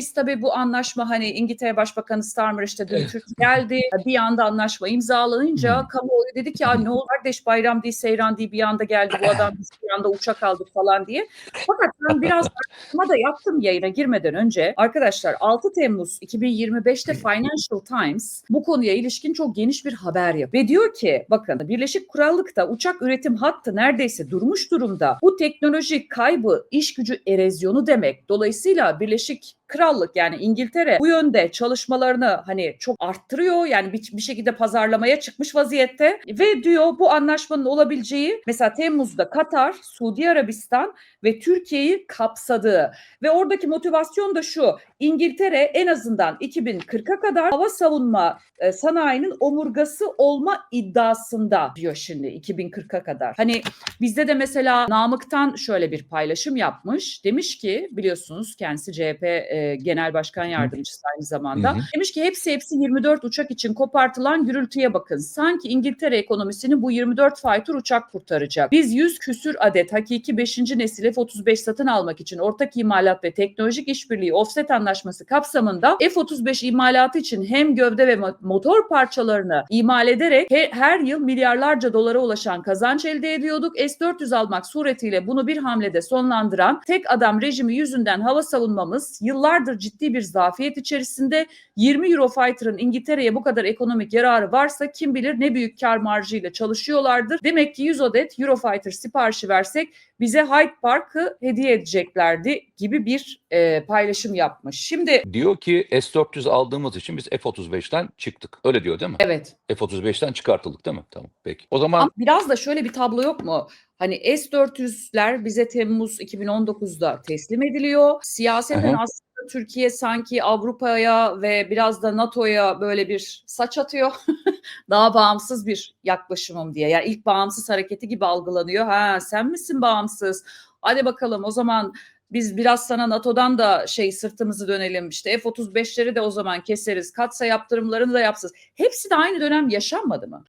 Biz tabii bu anlaşma hani İngiltere Başbakanı Starmer işte dün Evet. Türkiye geldi. Bir anda anlaşma imzalanınca Hı. kamuoyu dedi ki ya ne olur kardeş bayram değil seyran değil bir anda geldi bu adam biz bir anda uçak aldık falan diye. Fakat ben biraz araştırma da yaptım yayına girmeden önce. Arkadaşlar 6 Temmuz 2025'te Financial Times bu konuya ilişkin çok geniş bir haber yapıyor. Ve diyor ki bakın Birleşik Krallık'ta uçak üretim hattı neredeyse durmuş durumda. Bu teknoloji kaybı iş gücü erozyonu demek. Dolayısıyla Birleşik Krallık yani İngiltere bu yönde çalışmalarını hani çok arttırıyor. Yani bir, bir şekilde pazarlamaya çıkmış vaziyette ve diyor bu anlaşmanın olabileceği mesela Temmuz'da Katar, Suudi Arabistan ve Türkiye'yi kapsadığı ve oradaki motivasyon da şu. İngiltere en azından 2040'a kadar hava savunma e, sanayinin omurgası olma iddiasında diyor şimdi 2040'a kadar. Hani bizde de mesela Namık'tan şöyle bir paylaşım yapmış. Demiş ki biliyorsunuz kendisi CHP e, Genel Başkan Yardımcısı aynı zamanda. Hı hı. Demiş ki hepsi hepsi 24 uçak için kopartılan gürültüye bakın. Sanki İngiltere ekonomisini bu 24 fighter uçak kurtaracak. Biz 100 küsür adet hakiki 5. nesil F-35 satın almak için ortak imalat ve teknolojik işbirliği offset anlaşması kapsamında F-35 imalatı için hem gövde ve mo- motor parçalarını imal ederek he- her yıl milyarlarca dolara ulaşan kazanç elde ediyorduk. S-400 almak suretiyle bunu bir hamlede sonlandıran tek adam rejimi yüzünden hava savunmamız yıllardır ciddi bir zafiyet içerisinde 20 Eurofighter'ın İngiltere'ye bu kadar ekonomik yararı varsa kim bilir ne büyük kar marjıyla çalışıyorlardır. Demek ki 100 adet Eurofighter siparişi versek bize Hyde Park'ı hediye edeceklerdi gibi bir e, paylaşım yapmış. Şimdi Diyor ki S-400 aldığımız için biz F-35'ten çıktık. Öyle diyor değil mi? evet F-35'ten çıkartıldık değil mi? Tamam peki. O zaman ama biraz da şöyle bir tablo yok mu? Hani S-400'ler bize Temmuz 2019'da teslim ediliyor. Siyaseten Aha. aslında Türkiye sanki Avrupa'ya ve biraz da NATO'ya böyle bir saç atıyor. Daha bağımsız bir yaklaşımım diye. Yani ilk bağımsız hareketi gibi algılanıyor. Ha sen misin bağımsız? Hadi bakalım o zaman biz biraz sana NATO'dan da şey sırtımızı dönelim. İşte F-35'leri de o zaman keseriz. Katsa yaptırımlarını da yapsız. Hepsi de aynı dönem yaşanmadı mı?